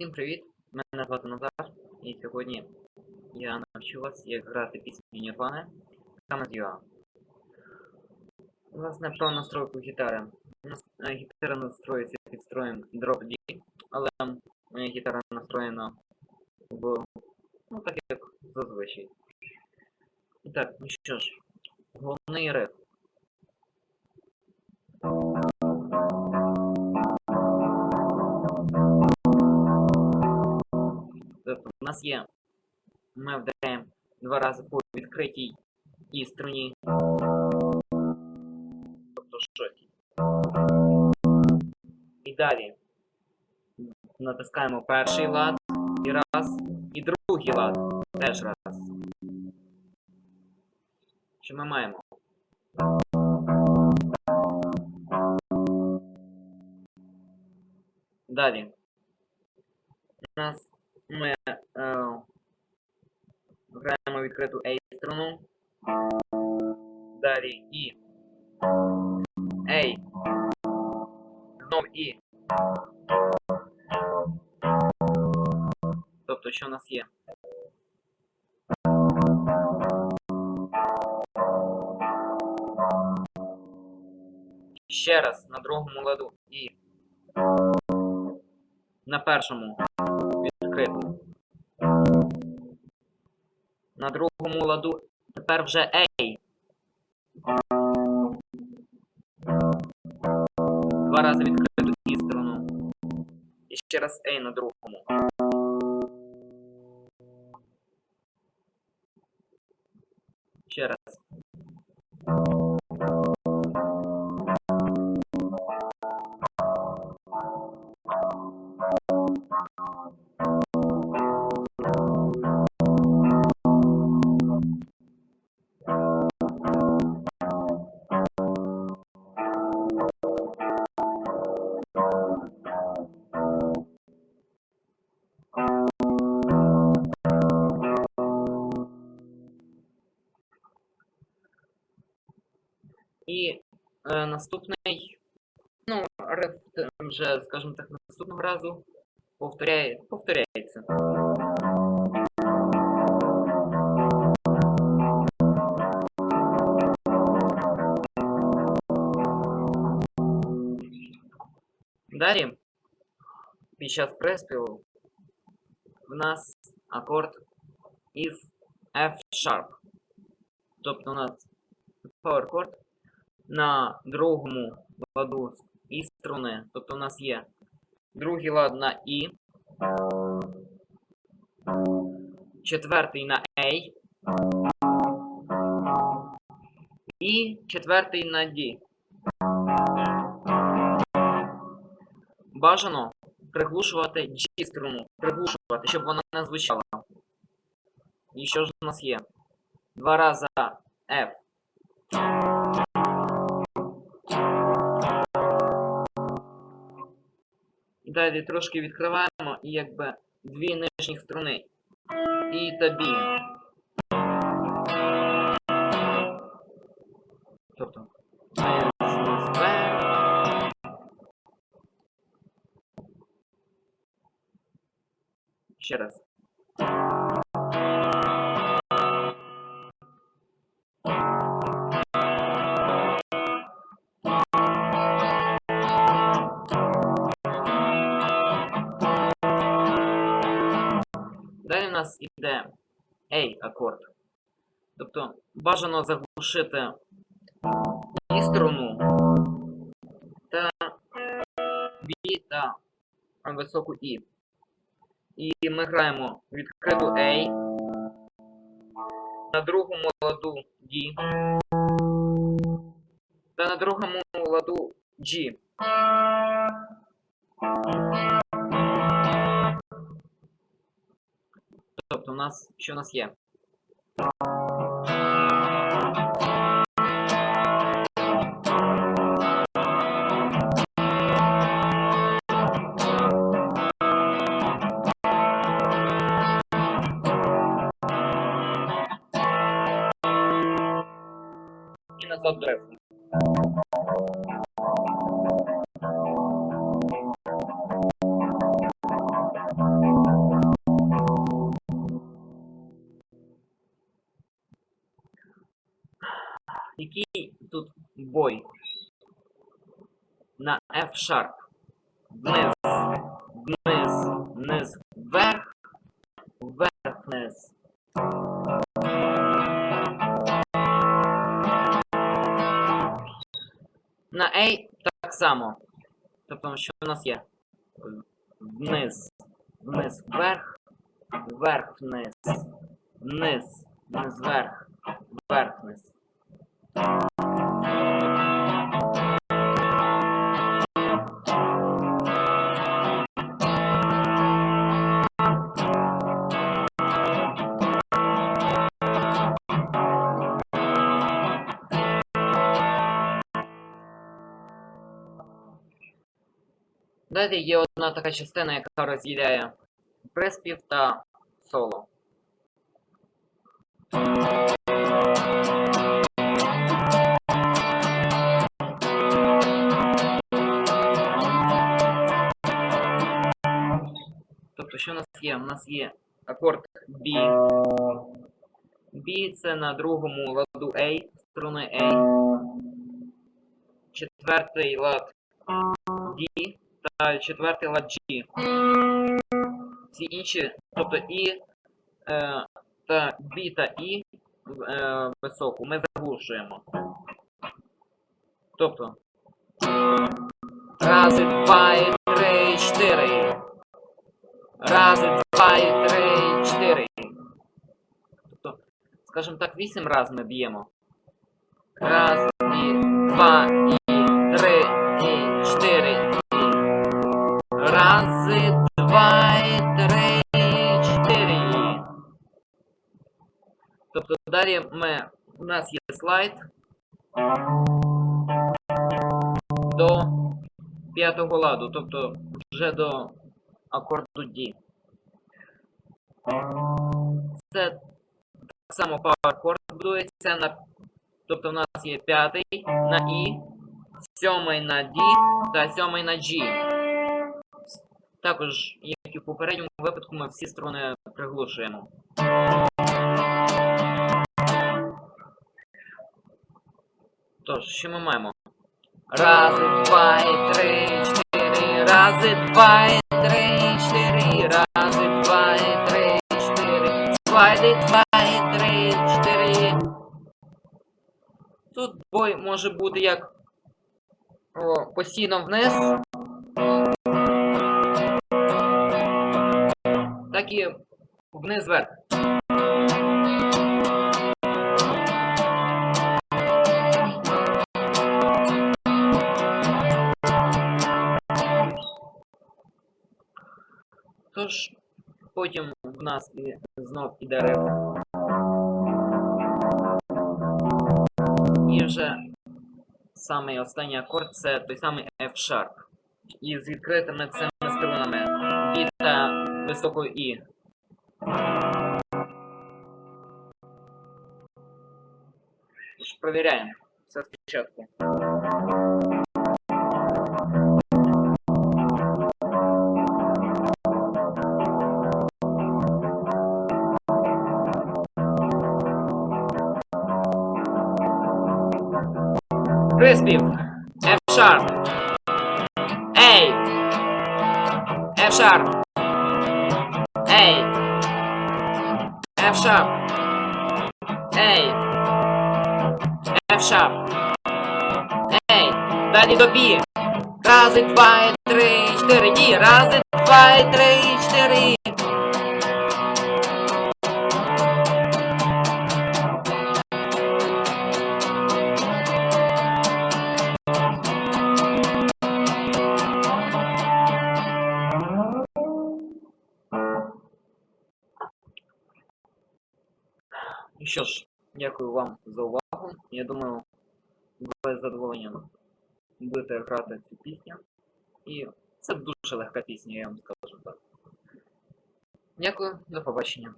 Всім привіт! Мене звати Назар, і сьогодні я навчу вас, як грати пісню Нірвани саме з UA. Власне, про настройку гітари. Е, Гітара настроюється під строєм Drop D, але моя гітара настроєна в ну так як зазвичай. І так, ну що ж, головний риф. Нас є. Ми вдаряємо два рази по відкритій і струні. Тобто шостій. І далі натискаємо перший лад і раз, і другий лад теж раз. Що ми маємо? Далі. У нас ми е, відкриту A струну. Далі І. A. Знов І. Тобто, що у нас є? Ще раз на другому ладу І. На першому відкриту. На другому ладу тепер вже A. Два рази відкриту і сторону. І ще раз A на другому. Наступний, ну, е, вже, скажімо так, наступного разу повторяє, повторяється. Далі, під час приспіву, в нас акорд із F sharp. Тобто у нас power chord на другому ладу і струни. Тобто у нас є другий лад на І, четвертий на A і четвертий на D. Бажано приглушувати G струну, приглушувати, щоб вона не звучала. І що ж у нас є? Два рази F. Далі трошки відкриваємо і якби дві нижніх струни. І та бі. Тобто. Ще раз. Нас іде A акорд. Тобто бажано заглушити і струну та B та високу І. І ми граємо відкриту A, на другому ладу D та на другому ладу G. Тобто у нас що у нас є? І назад до бой? На F sharp. Вниз. Вниз. Вниз. Вверх. Вверх. Вниз. На A так само. Тобто, що у нас є? Вниз. Вниз. Вверх. Вверх. Вниз. Вниз. Вниз. Вверх. Вверх. Вниз. Далі є одна така частина, яка розділяє приспів та соло. Тобто, що у нас є? У нас є акорд B. B це на другому ладу A, струни A. Четвертий лад D та четвертий лад G. Всі інші, тобто І е, та B та І е, високу ми заглушуємо. Тобто. Рази, два, і три, чотири. Рази, два, і три, чотири. Тобто, скажімо так, вісім раз ми б'ємо. Раз, і два, і три, далі ми, у нас є слайд до п'ятого ладу, тобто вже до акорду D. Це так само power chord будується на. Тобто в нас є п'ятий на І, сьомий на D та сьомий на G. Також, як і в попередньому випадку, ми всі струни приглушуємо. Тож, що ми маємо? Рази, два, і три, чотири. Рази, два, і три, чотири. Рази, два, і три, чотири. Слайди, два, і три, чотири. Тут бой може бути як о, постійно вниз. Так і вниз вверх. В нас і знов іде риф. І вже самий останній акорд це той самий F-sharp. І з відкритими цими струнами. І та високою І. Провіряємо. Все спочатку. Приспів. F-sharp. A. F-sharp. A. F-sharp. A. F-sharp. A. Далі до B. Рази, два, і три, і чотири. D. Рази, два, і три, і чотири. Ну Що ж, дякую вам за увагу. Я думаю, ви з задоволенням будете грати цю пісню. І це дуже легка пісня, я вам скажу так. Дякую, до побачення.